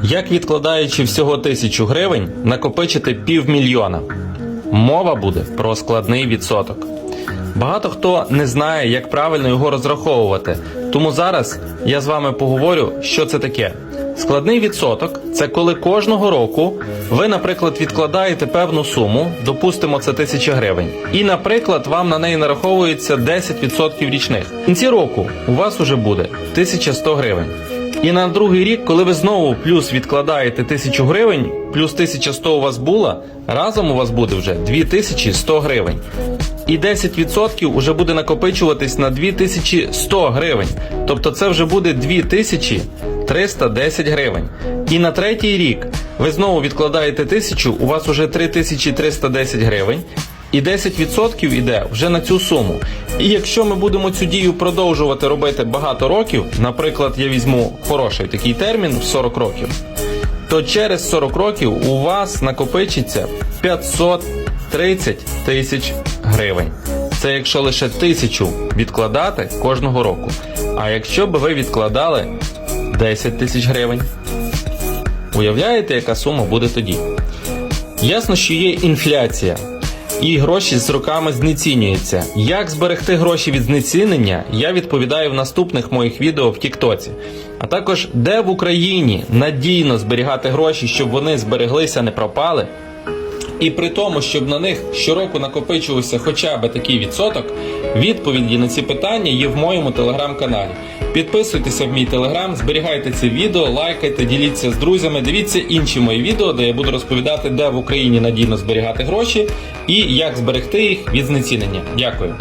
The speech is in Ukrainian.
Як відкладаючи всього тисячу гривень, накопичити півмільйона? Мова буде про складний відсоток. Багато хто не знає, як правильно його розраховувати. Тому зараз я з вами поговорю, що це таке. Складний відсоток це коли кожного року ви, наприклад, відкладаєте певну суму, допустимо, це тисяча гривень, і, наприклад, вам на неї нараховується 10% річних. В кінці року у вас уже буде 1100 гривень. І на другий рік, коли ви знову плюс відкладаєте 1000 гривень, плюс 1100 у вас було, разом у вас буде вже 2100 гривень. І 10% вже буде накопичуватись на 2100 гривень. Тобто це вже буде 2310 гривень. І на третій рік ви знову відкладаєте 1000, у вас вже 3310 гривень. І 10% йде вже на цю суму. І якщо ми будемо цю дію продовжувати робити багато років, наприклад, я візьму хороший такий термін в 40 років, то через 40 років у вас накопичиться 530 тисяч гривень. Це якщо лише тисячу відкладати кожного року. А якщо б ви відкладали 10 тисяч гривень, уявляєте, яка сума буде тоді? Ясно, що є інфляція, і гроші з роками знецінюються. Як зберегти гроші від знецінення, я відповідаю в наступних моїх відео в Тіктоці. А також де в Україні надійно зберігати гроші, щоб вони збереглися, не пропали. І при тому, щоб на них щороку накопичувався хоча б такий відсоток, відповіді на ці питання є в моєму телеграм-каналі. Підписуйтеся в мій телеграм, зберігайте це відео, лайкайте, діліться з друзями. Дивіться інші мої відео, де я буду розповідати, де в Україні надійно зберігати гроші і як зберегти їх від знецінення. Дякую.